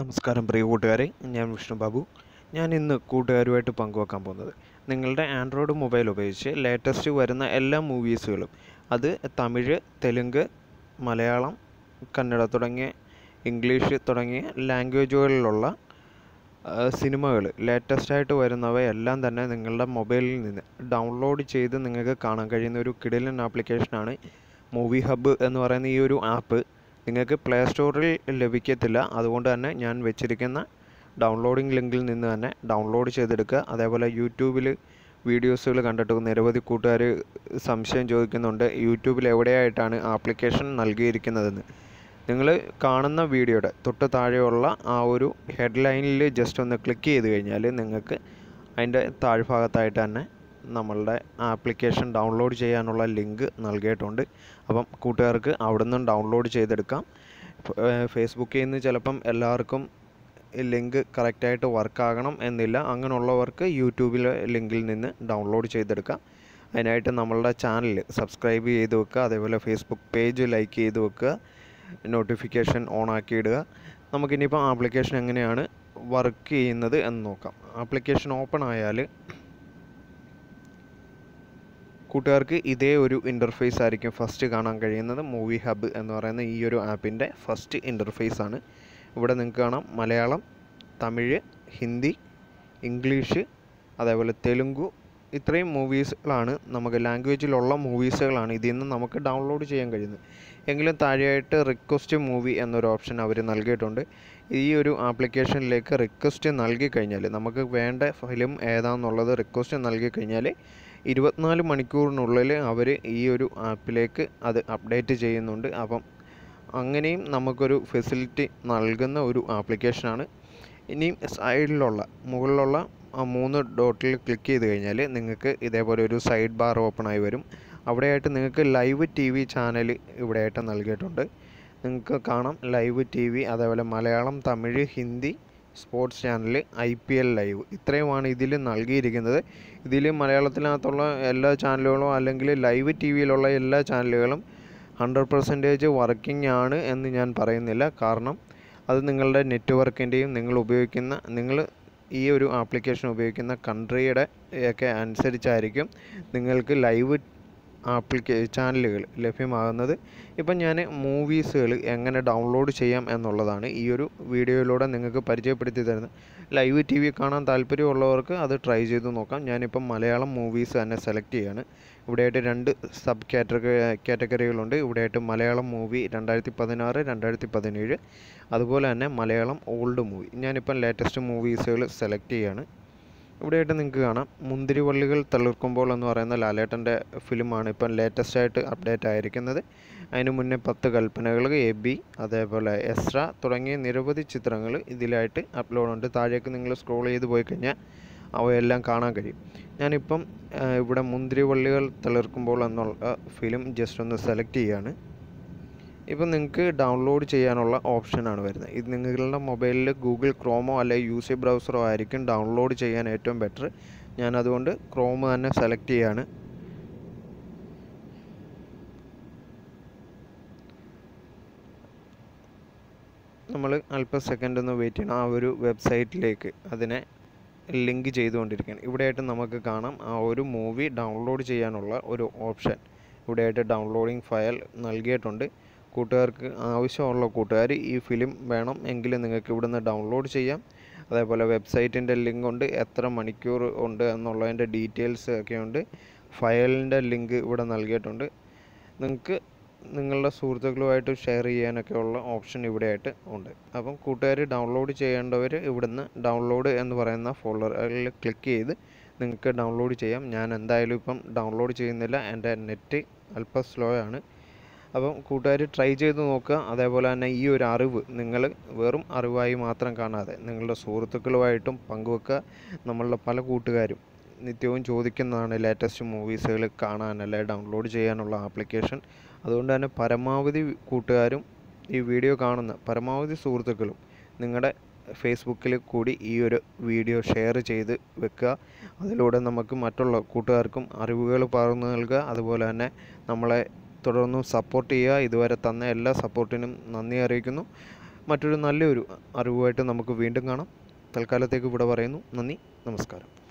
നമസ്കാരം പ്രിയ കൂട്ടുകാരെ ഞാൻ വിഷ്ണു ബാബു. ഞാൻ ഇന്ന് കൂട്ടുകാരുമായിട്ട് പങ്കുവെക്കാൻ പോകുന്നത് നിങ്ങളുടെ ആൻഡ്രോയിഡ് മൊബൈൽ ഉപയോഗിച്ച് ലേറ്റസ്റ്റ് വരുന്ന എല്ലാ മൂവീസുകളും അത് തമിഴ് തെലുങ്ക് മലയാളം കന്നഡ തുടങ്ങിയ ഇംഗ്ലീഷ് തുടങ്ങിയ ലാംഗ്വേജുകളിലുള്ള സിനിമകൾ ലേറ്റസ്റ്റായിട്ട് വരുന്നവയെല്ലാം തന്നെ നിങ്ങളുടെ മൊബൈലിൽ നിന്ന് ഡൗൺലോഡ് ചെയ്ത് നിങ്ങൾക്ക് കാണാൻ കഴിയുന്ന ഒരു കിടിലൻ ആപ്ലിക്കേഷനാണ് മൂവി ഹബ്ബ് എന്ന് പറയുന്ന ഈ ഒരു ആപ്പ്. നിങ്ങൾക്ക് പ്ലേ സ്റ്റോറിൽ ലഭിക്കത്തില്ല. അതുകൊണ്ട് തന്നെ ഞാൻ വെച്ചിരിക്കുന്ന ഡൗൺലോഡിംഗ് ലിങ്കിൽ നിന്ന് തന്നെ ഡൗൺലോഡ് ചെയ്തെടുക്കുക. അതേപോലെ യൂട്യൂബിൽ വീഡിയോസുകൾ കണ്ടിട്ട് നിരവധി കൂട്ടുകാർ സംശയം ചോദിക്കുന്നുണ്ട്. യൂട്യൂബിൽ എവിടെയായിട്ടാണ് ആപ്ലിക്കേഷൻ നൽകിയിരിക്കുന്നതെന്ന്. നിങ്ങൾ കാണുന്ന വീഡിയോയുടെ തൊട്ട് താഴെയുള്ള ആ ഒരു ഹെഡ്ലൈനിൽ ജസ്റ്റ് ഒന്ന് ക്ലിക്ക് ചെയ്ത് കഴിഞ്ഞാൽ നിങ്ങൾക്ക് അതിന്റെ താഴ്ഭാഗത്തായിട്ട് തന്നെ നമ്മളുടെ ആപ്ലിക്കേഷൻ ഡൗൺലോഡ് ചെയ്യാനുള്ള ലിങ്ക് നൽകിയിട്ടുണ്ട്. അപ്പം കൂട്ടുകാർക്ക് അവിടെ നിന്നും ഡൗൺലോഡ് ചെയ്തെടുക്കാം ഫേസ്ബുക്കിൽ നിന്ന് ചിലപ്പം എല്ലാവർക്കും ലിങ്ക് കറക്റ്റായിട്ട് വർക്കാകണം എന്നില്ല. അങ്ങനെയുള്ളവർക്ക് യൂട്യൂബിലെ ലിങ്കിൽ നിന്ന് ഡൗൺലോഡ് ചെയ്തെടുക്കാം. അതിനായിട്ട് നമ്മളുടെ ചാനൽ സബ്സ്ക്രൈബ് ചെയ്ത് വെക്കുക. അതേപോലെ ഫേസ്ബുക്ക് പേജ് ലൈക്ക് ചെയ്ത് വെക്കുക. നോട്ടിഫിക്കേഷൻ ഓൺ ആക്കിയിടുക നമുക്കിനിയിപ്പോൾ ആപ്ലിക്കേഷൻ എങ്ങനെയാണ് വർക്ക് ചെയ്യുന്നത് എന്ന് നോക്കാം. ആപ്ലിക്കേഷൻ ഓപ്പൺ ആയാൽ കൂട്ടുകാർക്ക് ഇതേ ഒരു ഇന്റർഫേസ് ആയിരിക്കും ഫസ്റ്റ് കാണാൻ കഴിയുന്നത്. മൂവി ഹബ്ബ് എന്ന് പറയുന്ന ഈ ഒരു ആപ്പിന്റെ ഫസ്റ്റ് ഇന്റർഫേസ് ആണ്. ഇവിടെ നിങ്ങൾക്ക് കാണാം മലയാളം തമിഴ് ഹിന്ദി ഇംഗ്ലീഷ് അതേപോലെ തെലുങ്കു. ഇത്രയും മൂവീസുകളാണ് നമുക്ക് ലാംഗ്വേജിലുള്ള മൂവീസുകളാണ് ഇതിൽ നിന്ന് നമുക്ക് ഡൗൺലോഡ് ചെയ്യാൻ കഴിയുന്നത്. എങ്കിലും താഴെയായിട്ട് റിക്വസ്റ്റ് മൂവി എന്നൊരു ഓപ്ഷൻ അവർ നൽകിയിട്ടുണ്ട്. ഈ ഒരു ആപ്ലിക്കേഷനിലേക്ക് റിക്വസ്റ്റ് നൽകി കഴിഞ്ഞാൽ നമുക്ക് വേണ്ട ഫിലിം ഏതാണെന്നുള്ളത് റിക്വസ്റ്റ് നൽകി കഴിഞ്ഞാൽ ഇരുപത്തിനാല് മണിക്കൂറിനുള്ളിൽ അവർ ഈ ഒരു ആപ്പിലേക്ക് അത് അപ്ഡേറ്റ് ചെയ്യുന്നുണ്ട്. അപ്പം അങ്ങനെയും നമുക്കൊരു ഫെസിലിറ്റി നൽകുന്ന ഒരു ആപ്ലിക്കേഷനാണ്. ഇനിയും സൈഡിലുള്ള മുകളിലുള്ള മൂന്ന് ഡോട്ടിൽ ക്ലിക്ക് ചെയ്ത് കഴിഞ്ഞാൽ നിങ്ങൾക്ക് ഇതേപോലെ ഒരു സൈഡ് ബാർ ഓപ്പൺ ആയി വരും. അവിടെയായിട്ട് നിങ്ങൾക്ക് ലൈവ് ടി വി ചാനൽ ഇവിടെയായിട്ട് നൽകിയിട്ടുണ്ട്. നിങ്ങൾക്ക് കാണാം ലൈവ് ടി വി അതേപോലെ Malayalam Tamil Hindi sports channel I P L live ഇത്രയുമാണ് ഇതിൽ നൽകിയിരിക്കുന്നത്. ഇതിൽ മലയാളത്തിനകത്തുള്ള എല്ലാ ചാനലുകളും അല്ലെങ്കിൽ ലൈവ് ടി വിയിലുള്ള എല്ലാ ചാനലുകളും ഹൺഡ്രഡ് പെർസെന്റേജ് വർക്കിംഗ് ആണ് എന്ന് ഞാൻ പറയുന്നില്ല. കാരണം അത് നിങ്ങളുടെ നെറ്റ്വർക്കിന്റെയും നിങ്ങൾ ഉപയോഗിക്കുന്ന നിങ്ങൾ ഈ ഒരു ആപ്ലിക്കേഷൻ ഉപയോഗിക്കുന്ന കൺട്രിയുടെ ഒക്കെ അനുസരിച്ചായിരിക്കും നിങ്ങൾക്ക് ലൈവ് ആപ്ലിക്കേ ചാനലുകൾ ലഭ്യമാകുന്നത്. ഇപ്പം ഞാൻ മൂവീസുകൾ എങ്ങനെ ഡൗൺലോഡ് ചെയ്യാം എന്നുള്ളതാണ് ഈ ഒരു വീഡിയോയിലൂടെ നിങ്ങൾക്ക് പരിചയപ്പെടുത്തി തരുന്നത്. ലൈവ് ടി വി കാണാൻ താല്പര്യമുള്ളവർക്ക് അത് ട്രൈ ചെയ്ത് നോക്കാം. ഞാനിപ്പം മലയാളം മൂവീസ് തന്നെ സെലക്ട് ചെയ്യാണ്. ഇവിടെയായിട്ട് രണ്ട് സബ് കാറ്റഗറി കാറ്റഗറികളുണ്ട്. ഇവിടെയായിട്ട് മലയാളം മൂവി രണ്ടായിരത്തി പതിനാറ് രണ്ടായിരത്തി പതിനേഴ് അതുപോലെ തന്നെ മലയാളം ഓൾഡ് മൂവി. ഞാനിപ്പം ലേറ്റസ്റ്റ് മൂവീസുകൾ സെലക്ട് ചെയ്യാണ്. ഇവിടെയായിട്ട് നിങ്ങൾക്ക് കാണാം. മുന്തിരിവള്ളികൾ തളിർക്കുമ്പോൾ എന്ന് പറയുന്ന ലാലേട്ടന്റെ ഫിലിമാണ് ഇപ്പം ലേറ്റസ്റ്റ് ആയിട്ട് അപ്ഡേറ്റ് ആയിരിക്കുന്നത്. അതിന് മുന്നേ പത്ത് കൽപ്പനകൾ എ ബി അതേപോലെ എസ്ര തുടങ്ങിയ നിരവധി ചിത്രങ്ങൾ ഇതിലായിട്ട് അപ്ലോഡ് ഉണ്ട്. താഴേക്ക് നിങ്ങൾ സ്ക്രോൾ ചെയ്ത് പോയി കഴിഞ്ഞാൽ അവയെല്ലാം കാണാൻ കഴിയും. ഞാനിപ്പം ഇവിടെ മുന്തിരിവള്ളികൾ തളിർക്കുമ്പോൾ എന്നുള്ള ഫിലിം ജസ്റ്റ് ഒന്ന് സെലക്ട് ചെയ്യാണ്. ഇപ്പം നിങ്ങൾക്ക് ഡൗൺലോഡ് ചെയ്യാനുള്ള ഓപ്ഷനാണ് വരുന്നത്. ഇത് നിങ്ങളുടെ മൊബൈലിൽ ഗൂഗിൾ ക്രോമോ അല്ലെങ്കിൽ യു സി ബ്രൗസറോ ആയിരിക്കും ഡൗൺലോഡ് ചെയ്യാൻ ഏറ്റവും ബെറ്റർ ഞാൻ അതുകൊണ്ട് തന്നെ സെലക്ട് ചെയ്യാണ്. നമ്മൾ അല്പ സെക്കൻഡ് ഒന്ന് വെയിറ്റ് ചെയ്യണം. ആ ഒരു വെബ്സൈറ്റിലേക്ക് അതിനെ ലിങ്ക് ചെയ്തുകൊണ്ടിരിക്കുകയാണ്. ഇവിടെയായിട്ട് നമുക്ക് കാണാം ആ ഒരു മൂവി ഡൗൺലോഡ് ചെയ്യാനുള്ള ഒരു ഓപ്ഷൻ ഇവിടെയായിട്ട് ഡൗൺലോഡിങ് ഫയൽ നൽകിയിട്ടുണ്ട്. കൂട്ടുകാർക്ക് ആവശ്യമുള്ള കൂട്ടുകാർ ഈ ഫിലിം വേണം എങ്കിൽ നിങ്ങൾക്ക് ഇവിടുന്ന് ഡൗൺലോഡ് ചെയ്യാം. അതേപോലെ വെബ്സൈറ്റിന്റെ ലിങ്ക് ഉണ്ട്. എത്ര മണിക്കൂർ ഉണ്ട് എന്നുള്ളതിന്റെ ഡീറ്റെയിൽസ് ഒക്കെ ഉണ്ട് ഫയലിന്റെ ലിങ്ക് ഇവിടെ നൽകിയിട്ടുണ്ട്. നിങ്ങൾക്ക് നിങ്ങളുടെ സുഹൃത്തുക്കളുമായിട്ട് ഷെയർ ചെയ്യാനൊക്കെ ഉള്ള ഓപ്ഷൻ ഇവിടെയായിട്ട് ഉണ്ട്. അപ്പം കൂട്ടുകാർ ഡൗൺലോഡ് ചെയ്യേണ്ടവർ ഇവിടുന്ന് ഡൗൺലോഡ് എന്ന് പറയുന്ന ഫോൾഡറിൽ ക്ലിക്ക് ചെയ്ത് നിങ്ങൾക്ക് ഡൗൺലോഡ് ചെയ്യാം. ഞാൻ എന്തായാലും ഇപ്പം ഡൗൺലോഡ് ചെയ്യുന്നില്ല. എന്റെ നെറ്റ് അല്പം സ്ലോ ആണ്. അപ്പം കൂട്ടുകാർ ട്രൈ ചെയ്ത് നോക്കുക. അതേപോലെ തന്നെ ഈ ഒരു അറിവ് നിങ്ങൾ വെറും അറിവായി മാത്രം കാണാതെ നിങ്ങളുടെ സുഹൃത്തുക്കളുമായിട്ടും പങ്കുവെക്കുക. നമ്മളുടെ പല കൂട്ടുകാരും നിത്യവും ചോദിക്കുന്നതാണ് ലേറ്റസ്റ്റ് മൂവീസുകൾ കാണാൻ അല്ലെ ഡൗൺലോഡ് ചെയ്യാനുള്ള ആപ്ലിക്കേഷൻ അതുകൊണ്ട് തന്നെ പരമാവധി കൂട്ടുകാരും ഈ വീഡിയോ കാണുന്ന പരമാവധി സുഹൃത്തുക്കളും നിങ്ങളുടെ ഫേസ്ബുക്കിൽ കൂടി ഈ ഒരു വീഡിയോ ഷെയർ ചെയ്ത് വെക്കുക. അതിലൂടെ നമുക്ക് മറ്റുള്ള കൂട്ടുകാർക്കും അറിവുകൾ പകർന്നു നൽകുക. അതുപോലെ തന്നെ നമ്മളെ തുടർന്നും സപ്പോർട്ട് ചെയ്യുക. ഇതുവരെ തന്ന എല്ലാ സപ്പോർട്ടിനും നന്ദി അറിയിക്കുന്നു. മറ്റൊരു നല്ലൊരു അറിവുമായിട്ട് നമുക്ക് വീണ്ടും കാണാം. തൽക്കാലത്തേക്ക് ഇവിടെ പറയുന്നു. നന്ദി. നമസ്കാരം.